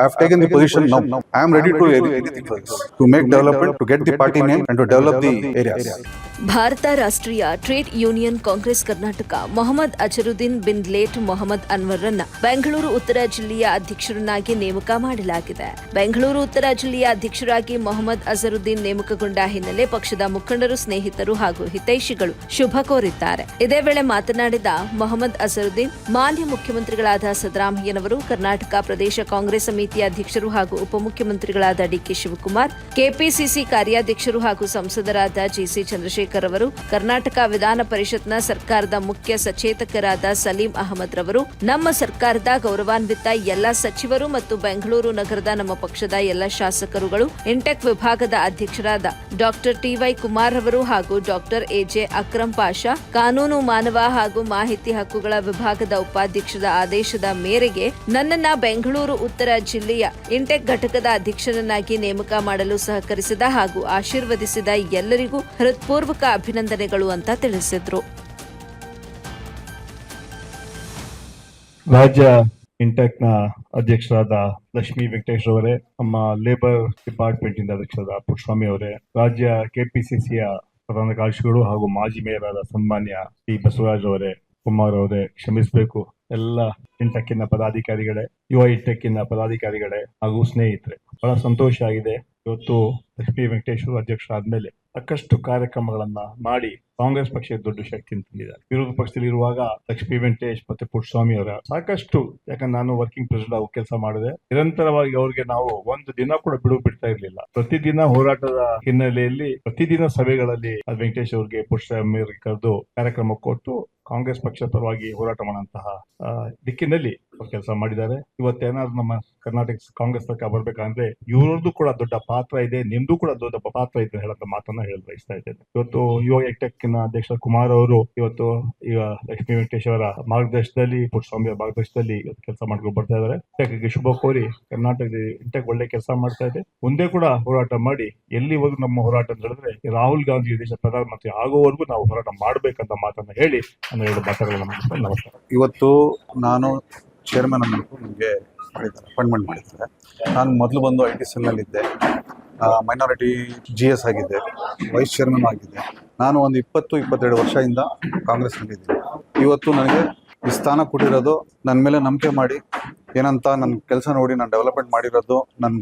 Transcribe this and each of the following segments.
I have taken the position now. I am ready to do anything. To make development, to get the party name and to develop the areas. Bharat Rashtriya trade union Congress Karnataka Mohammed Azharuddin bin late Mohammed ಅನ್ವರ್ರನ್ನ ಬೆಂಗಳೂರು ಉತ್ತರ ಜಿಲ್ಲೆಯ ಅಧ್ಯಕ್ಷರನ್ನಾಗಿ ನೇಮಕ ಮಾಡಲಾಗಿದೆ. ಬೆಂಗಳೂರು ಉತ್ತರ ಜಿಲ್ಲೆಯ ಅಧ್ಯಕ್ಷರಾಗಿ ಮೊಹಮ್ಮದ್ ಅಜರುದ್ದೀನ್ ನೇಮಕಗೊಂಡ ಹಿನ್ನೆಲೆ ಪಕ್ಷದ ಮುಖಂಡರು, ಸ್ನೇಹಿತರು ಹಾಗೂ ಹಿತೈಷಿಗಳು ಶುಭ ಕೋರಿದ್ದಾರೆ. ಇದೇ ವೇಳೆ ಮಾತನಾಡಿದ ಮೊಹಮ್ಮದ್ ಅಜರುದ್ದೀನ್, ಮಾನ್ಯ ಮುಖ್ಯಮಂತ್ರಿಗಳಾದ ಸಿದ್ದರಾಮಯ್ಯನವರು, ಕರ್ನಾಟಕ ಪ್ರದೇಶ ಕಾಂಗ್ರೆಸ್ ಸಮಿತಿಯ ಅಧ್ಯಕ್ಷರು ಹಾಗೂ ಉಪಮುಖ್ಯಮಂತ್ರಿಗಳಾದ ಡಿಕೆ ಶಿವಕುಮಾರ್, ಕೆಪಿಸಿಸಿ ಕಾರ್ಯಾಧ್ಯಕ್ಷರು ಹಾಗೂ ಸಂಸದರಾದ ಜಿಸಿ ಚಂದ್ರಶೇಖರ್ ಅವರು, ಕರ್ನಾಟಕ ವಿಧಾನ ಪರಿಷತ್ನ ಸರ್ಕಾರದ ಮುಖ್ಯ ಸಚೇತಕರಾದ ಸಲೀಂ ಅಹಮದ್ ರವರು, ನಮ್ಮ ಸರ್ಕಾರದ ಗೌರವಾನ್ವಿತ ಎಲ್ಲ ಸಚಿವರು ಮತ್ತು ಬೆಂಗಳೂರು ನಗರದ ನಮ್ಮ ಪಕ್ಷದ ಎಲ್ಲ ಶಾಸಕರುಗಳು ಇಂಟೆಕ್ ವಿಭಾಗದ ಅಧ್ಯಕ್ಷರಾದ ಡಾಕ್ಟರ್ ಟಿವೈ ಕುಮಾರ್ ಅವರು ಹಾಗೂ ಡಾಕ್ಟರ್ ಎಜೆ ಅಕ್ರಂ ಪಾಷಾ, ಕಾನೂನು ಮಾನವ ಹಾಗೂ ಮಾಹಿತಿ ಹಕ್ಕುಗಳ ವಿಭಾಗದ ಉಪಾಧ್ಯಕ್ಷದ ಆದೇಶದ ಮೇರೆಗೆ ನನ್ನನ್ನ ಬೆಂಗಳೂರು ಉತ್ತರ ಜಿಲ್ಲೆಯ ಇಂಟೆಕ್ ಘಟಕದ ಅಧ್ಯಕ್ಷರನ್ನಾಗಿ ನೇಮಕ ಮಾಡಲು ಸಹಕರಿಸಿದ ಹಾಗೂ ಆಶೀರ್ವದಿಸಿದ ಎಲ್ಲರಿಗೂ ಹೃತ್ಪೂರ್ವಕ ಅಭಿನಂದನೆಗಳು ಅಂತ ತಿಳಿಸಿದ್ರು. ರಾಜ್ಯ ಇಂಟೆಕ್ನ ಅಧ್ಯಕ್ಷರಾದ ಲಕ್ಷ್ಮೀ ವೆಂಕಟೇಶ್ ಅವರೇ, ನಮ್ಮ ಲೇಬರ್ ಡಿಪಾರ್ಟ್ಮೆಂಟ್ ಇಂದ ಅಧ್ಯಕ್ಷರಾದ ಪುಷ್ಪಾಮಿ ಅವರೇ, ರಾಜ್ಯ ಕೆಪಿಸಿಸಿಯ ಪ್ರಧಾನ ಕಾರ್ಯದರ್ಶಿಗಳು ಹಾಗೂ ಮಾಜಿ ಮೇಯರ್ ಆದ ಸನ್ಮಾನ್ಯ ಟಿ ಬಸವರಾಜ್ ಅವರೇ, ಕುಮಾರ್ ಅವರೇ, ಕ್ಷಮಿಸಬೇಕು. ಎಲ್ಲ ಇಂಟೆಕ್ಕಿನ ಪದಾಧಿಕಾರಿಗಳೇ, ಯುವ ಇಂಟೆಕ್ಕಿನ ಪದಾಧಿಕಾರಿಗಳೇ ಹಾಗೂ ಸ್ನೇಹಿತರೆ, ಬಹಳ ಸಂತೋಷ ಆಗಿದೆ. ಇವತ್ತು ಲಕ್ಷ್ಮೀ ವೆಂಕಟೇಶ್ವರ ಅಧ್ಯಕ್ಷರಾದ್ಮೇಲೆ ಸಾಕಷ್ಟು ಕಾರ್ಯಕ್ರಮಗಳನ್ನ ಮಾಡಿ ಕಾಂಗ್ರೆಸ್ ಪಕ್ಷ ದೊಡ್ಡ ಶಕ್ತಿ ತಂದಿದ್ದಾರೆ. ವಿರೋಧ ಪಕ್ಷದಲ್ಲಿ ಇರುವಾಗ ಲಕ್ಷ್ಮೀ ವೆಂಕಟೇಶ್ ಮತ್ತೆ ಪುಟ್ಟಸ್ವಾಮಿ ಅವರ ಸಾಕಷ್ಟು, ಯಾಕಂದ್ರೆ ನಾನು ವರ್ಕಿಂಗ್ ಪ್ರೆಸಿಡೆಂಟ್ ಆಗಿ ಕೆಲಸ ಮಾಡಿದೆ. ನಿರಂತರವಾಗಿ ಅವರಿಗೆ ನಾವು ಒಂದು ದಿನ ಕೂಡ ಬಿಡುವು ಬಿಡ್ತಾ ಇರಲಿಲ್ಲ. ಪ್ರತಿದಿನ ಹೋರಾಟದ ಹಿನ್ನೆಲೆಯಲ್ಲಿ, ಪ್ರತಿದಿನ ಸಭೆಗಳಲ್ಲಿ ವೆಂಕಟೇಶ್ ಅವರಿಗೆ, ಪುಟ್ಟಸ್ವಾಮಿ ಅವರಿಗೆ ಕರೆದು ಕಾರ್ಯಕ್ರಮ ಕೊಟ್ಟು ಕಾಂಗ್ರೆಸ್ ಪಕ್ಷ ಪರವಾಗಿ ಹೋರಾಟ ಮಾಡುವಂತಹ ದಿಕ್ಕಿನಲ್ಲಿ ಕೆಲಸ ಮಾಡಿದ್ದಾರೆ. ಇವತ್ತೇನಾದ್ರು ನಮ್ಮ ಕರ್ನಾಟಕ ಕಾಂಗ್ರೆಸ್ ಸರ್ಕಾರ ಬರ್ಬೇಕಂದ್ರೆ ಇವ್ರದ್ದು ಕೂಡ ದೊಡ್ಡ ಪಾತ್ರ ಇದೆ, ನಿಮ್ದು ಕೂಡ ದೊಡ್ಡ ಪಾತ್ರ ಇದೆ ಅಂತ ಹೇಳೋ ಮಾತನ್ನ ಹೇಳಿ ಬಯಸ್ತಾ ಇದ್ದೇನೆ. ಇವತ್ತು ಯುವ ಎಕ್ಟೆಕ್ನ ಅಧ್ಯಕ್ಷ ಕುಮಾರ್ ಅವರು ಇವತ್ತು ಈಗ ಲಕ್ಷ್ಮೀ ವೆಂಕಟೇಶ್ ಅವರ ಮಾರ್ಗದರ್ಶನದಲ್ಲಿ ಪುಟ್ಟಸ್ವಾಮಿ ಮಾರ್ಗದರ್ಶನದಲ್ಲಿ ಕೆಲಸ ಮಾಡ್ಕೊಂಡು ಬರ್ತಾ ಇದ್ದಾರೆ. ಇಂಟೆಕ್ಗೆ ಶುಭ ಕೋರಿ ಕರ್ನಾಟಕದ ಇಂಟೆಕ್ ಒಳ್ಳೆ ಕೆಲಸ ಮಾಡ್ತಾ ಇದೆ. ಮುಂದೆ ಕೂಡ ಹೋರಾಟ ಮಾಡಿ ಎಲ್ಲಿವರೆಗೂ ನಮ್ಮ ಹೋರಾಟ ಅಂತ ಹೇಳಿದ್ರೆ ರಾಹುಲ್ ಗಾಂಧಿ ದೇಶ ಪ್ರಧಾನಮಂತ್ರಿ ಆಗೋವರೆಗೂ ನಾವು ಹೋರಾಟ ಮಾಡ್ಬೇಕಂತ ಮಾತನ್ನ ಹೇಳಿ ನನ್ನ ಎರಡು ಮಾತುಗಳನ್ನ ನಮಸ್ಕಾರ. ಇವತ್ತು ನಾನು ಚೇರ್ಮನ್ ಅನ್ನೋದು ನನಗೆ ಅಪಾಯಿಂಟ್ಮೆಂಟ್ ಮಾಡಿದ್ದಾರೆ. ನಾನು ಮೊದಲು ಬಂದು ಐ ಟಿ ಸೆಲ್ನಲ್ಲಿದ್ದೆ ಮೈನಾರಿಟಿ ಜಿ ಎಸ್ ಆಗಿದ್ದೆ ವೈಸ್ ಚೇರ್ಮನ್ ಆಗಿದ್ದೆ. ನಾನು ಒಂದು ಇಪ್ಪತ್ತು, ಇಪ್ಪತ್ತೆರಡು ವರ್ಷದಿಂದ ಕಾಂಗ್ರೆಸ್ನಲ್ಲಿದ್ದೀನಿ. ಇವತ್ತು ನನಗೆ ಈ ಸ್ಥಾನ ಕೊಟ್ಟಿರೋದು ನನ್ನ ಮೇಲೆ ನಂಬಿಕೆ ಮಾಡಿ ಏನಂತ ನನ್ನ ಕೆಲಸ ನೋಡಿ, ನಾನು ಡೆವಲಪ್ಮೆಂಟ್ ಮಾಡಿರೋದು ನನ್ನ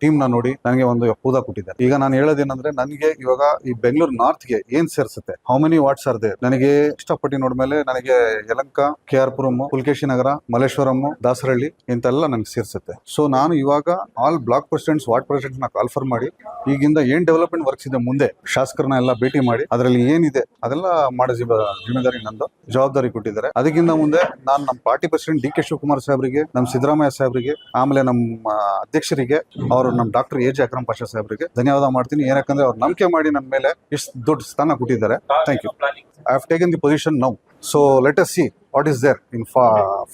ಟೀಮ್ನ ನೋಡಿ ನನಗೆ ಒಂದು ಹೂದ ಕೊಟ್ಟಿದೆ ಈಗ ನಾನು ಹೇಳೋದೇನಂದ್ರೆ, ನನಗೆ ಇವಾಗ ಈ ಬೆಂಗಳೂರು ನಾರ್ತ್ಗೆ ಏನ್ ಸೇರಿಸುತ್ತೆ? How many wards are they ನನಗೆ ಇಷ್ಟಪಟ್ಟು ನೋಡ್ಮೇಲೆ ನನಗೆ ಯಲಂಕ ಕೆ ಆರ್ ಪುರಂ ಪುಲ್ಕೇಶಿ ನಗರ ಮಲ್ಲೇಶ್ವರಂ ದಾಸರಳ್ಳಿ ಇಂತೆಲ್ಲ ನನಗೆ ಸೇರಿಸುತ್ತೆ. ಸೊ ನಾನು ಇವಾಗ ಆಲ್ ಬ್ಲಾಕ್ ಪ್ರೆಸಿಡೆಂಟ್ಸ್ ವಾರ್ಡ್ ಪ್ರೆಸಿಡೆಂಟ್ಸ್ನ ಕಾಲ್ಫರ್ ಮಾಡಿ, ಈಗಿಂದ ಏನ್ ಡೆವಲಪ್ಮೆಂಟ್ ವರ್ಕ್ಸ್ ಇದೆ ಮುಂದೆ, ಶಾಸಕರನ್ನ ಎಲ್ಲ ಭೇಟಿ ಮಾಡಿ, ಅದರಲ್ಲಿ ಏನಿದೆ, ಅದೆಲ್ಲ ಮಾಡೋ ಜಿಬ- ಜಿಮ್ಮೆದಾರಿ ನಂದು, ಜವಾಬ್ದಾರಿ ಕೊಟ್ಟಿದ್ದಾರೆ. ಅದಕ್ಕಿಂತ ಮುಂದೆ ನಾನು ನಮ್ಮ party president D K Shivakumar ಸಾಹೇಬರಿಗೆ ನಮ್ಮ ಸಿದ್ದರಾಮಯ್ಯ ಸಾಹೇಬರಿಗೆ, ಆಮೇಲೆ ನಮ್ಮ ಅಧ್ಯಕ್ಷರಿಗೆ, ಅವರು ನಮ್ಮ doctor A J Akram Pasha ಸಾಹೇಬರಿಗೆ ಧನ್ಯವಾದ ಮಾಡ್ತೀನಿ. ಏನಕ್ಕಂದ್ರೆ ಅವ್ರು ನಂಬಿಕೆ ಮಾಡಿ ನನ್ನ ಮೇಲೆ ಇಷ್ಟು ದೊಡ್ಡ ಸ್ಥಾನ ಕೊಟ್ಟಿದ್ದಾರೆ. Thank you I have taken the position now so let us see what is there in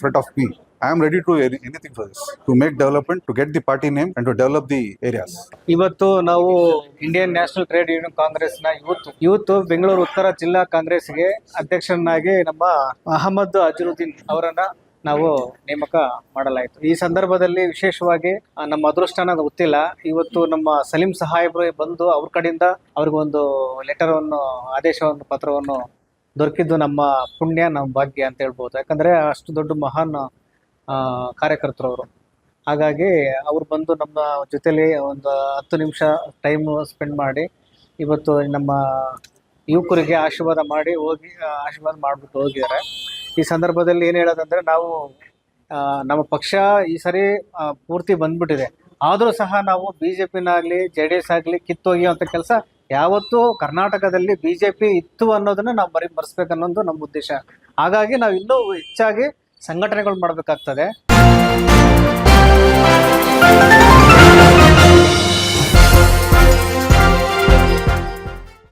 front of me I am ready to anything for this to make development to get the party name and to develop the areas ಇವತ್ತು ನಾವು Indian national trade union ಕಾಂಗ್ರೆಸ್ನ youth youth Bengaluru ಉತ್ತರ ಜಿಲ್ಲಾ ಕಾಂಗ್ರೆಸ್ಗೆ ಅಧ್ಯಕ್ಷರನ್ನಾಗಿ ನಮ್ಮ ಅಹಮದ್ ಅಜರುದ್ದೀನ್ ಅವರನ್ನ ನಾವು ನೇಮಕ ಮಾಡಲಾಯಿತು. ಈ ಸಂದರ್ಭದಲ್ಲಿ ವಿಶೇಷವಾಗಿ ನಮ್ಮ ಅದೃಷ್ಟನ ಗೊತ್ತಿಲ್ಲ. ಇವತ್ತು ನಮ್ಮ ಸಲೀಂ ಸಹಾಯಬ್ರು ಬಂದು ಅವ್ರ ಕಡೆಯಿಂದ ಅವ್ರಿಗೊಂದು ಲೆಟರನ್ನು ಆದೇಶವನ್ನು ಪತ್ರವನ್ನು ದೊರಕಿದ್ದು ನಮ್ಮ ಪುಣ್ಯ, ನಮ್ಮ ಭಾಗ್ಯ ಅಂತ ಹೇಳ್ಬೋದು. ಯಾಕಂದ್ರೆ ಅಷ್ಟು ದೊಡ್ಡ ಮಹಾನ್ ಕಾರ್ಯಕರ್ತರು ಅವರು. ಹಾಗಾಗಿ ಅವ್ರು ಬಂದು ನಮ್ಮ ಜೊತೆಲಿ ಒಂದು ಹತ್ತು ನಿಮಿಷ ಟೈಮ್ ಸ್ಪೆಂಡ್ ಮಾಡಿ, ಇವತ್ತು ನಮ್ಮ ಯುವಕರಿಗೆ ಆಶೀರ್ವಾದ ಮಾಡಿ ಹೋಗಿ ಆಶೀರ್ವಾದ ಮಾಡಿಬಿಟ್ಟು ಹೋಗಿದ್ದಾರೆ. ಈ ಸಂದರ್ಭದಲ್ಲಿ ಏನು ಹೇಳೋದಂದ್ರೆ ನಾವು ನಮ್ಮ ಪಕ್ಷ ಈ ಸರಿ ಪೂರ್ತಿ ಬಂದ್ಬಿಟ್ಟಿದೆ. ಆದರೂ ಸಹ ನಾವು ಬಿ ಜೆ ಪಿನಾಗಲಿ ಜೆ ಡಿ ಎಸ್ ಆಗಲಿ ಕಿತ್ತೊಗೆಯುವಂಥ ಕೆಲಸ ಯಾವತ್ತೂ ಕರ್ನಾಟಕದಲ್ಲಿ ಬಿ ಜೆ ಪಿ ಇತ್ತು ಅನ್ನೋದನ್ನ ನಾವು ಮರಿ ಬರ್ಸ್ಬೇಕನ್ನೋದು ನಮ್ಮ ಉದ್ದೇಶ. ಹಾಗಾಗಿ ನಾವು ಇನ್ನೂ ಹೆಚ್ಚಾಗಿ ಸಂಘಟನೆಗಳು ಮಾಡಬೇಕಾಗ್ತದೆ.